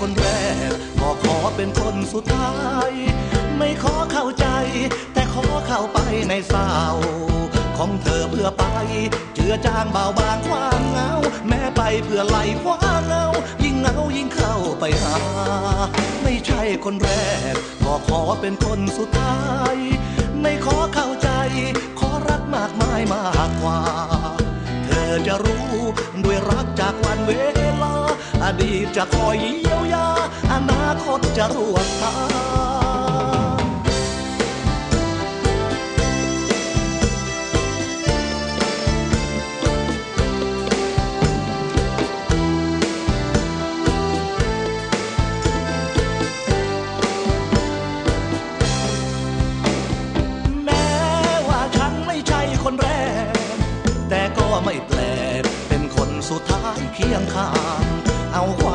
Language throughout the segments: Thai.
คนแรก ก็ขอเป็นคนสุดท้าย ไม่ขอเข้าใจ แต่ขอเข้าไปในสาว ของเธอเพื่อไป เจือจางเบาบางความเหงา แม้ไปเพื่อไหลความเงา ยิ่งเหงายิ่งเข้าไปหา ไม่ใช่คนแรก ก็ขอเป็นคนสุดท้าย ไม่ขอเข้าใจ ขอรักมากมายมากกว่า เธอจะรู้ด้วยรักจากวันเว จะคอยเยียวยา อนาคตจะรวดทางแม้ว่าฉันไม่ใช่คนแรก แต่ก็ไม่แปลกเป็นคนสุดท้ายเคียงข้าง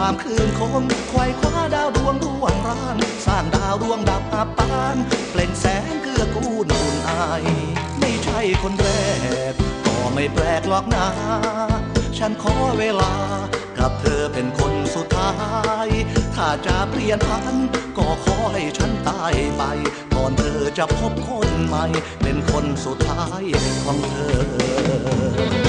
าความคืนคมควายคว้าดาวดวงร่วงร่าง สร้างดาวดวงดับอับปานเปล่งแสงเกื้อกูลอุ่นอาย ไม่ใช่คนแรก ก็ไม่แปลกหรอกนะ ฉันขอเวลา กับเธอเป็นคนสุดท้าย ถ้าจะเปลี่ยนพันก็ขอให้ฉันตายไปก่อนเธอจะพบคนใหม่ เป็นคนสุดท้ายของเธอ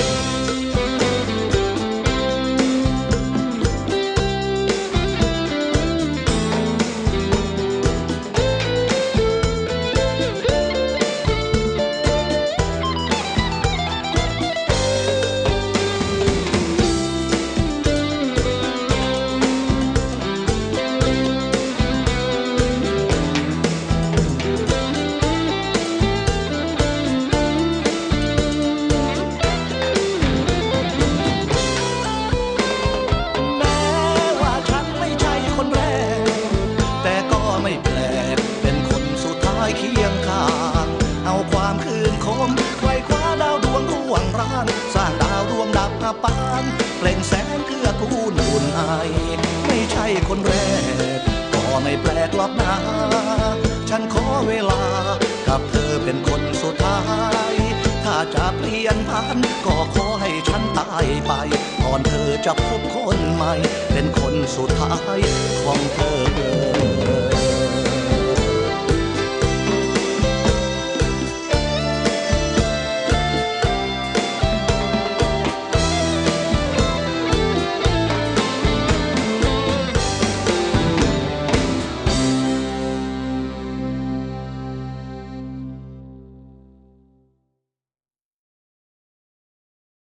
ปานเปล่งแสงเกื้อกูลอุ่นอไม่ใช่คนแรก ก็ไม่แปลกหรอกนะ ฉันขอเวลา กับเธอเป็นคนสุดท้าย ถ้าจะเปลี่ยนพันก็ขอให้ฉันตายไป ก่อนเธอจะพบคนใหม่ เป็นคนสุดท้ายของเธอ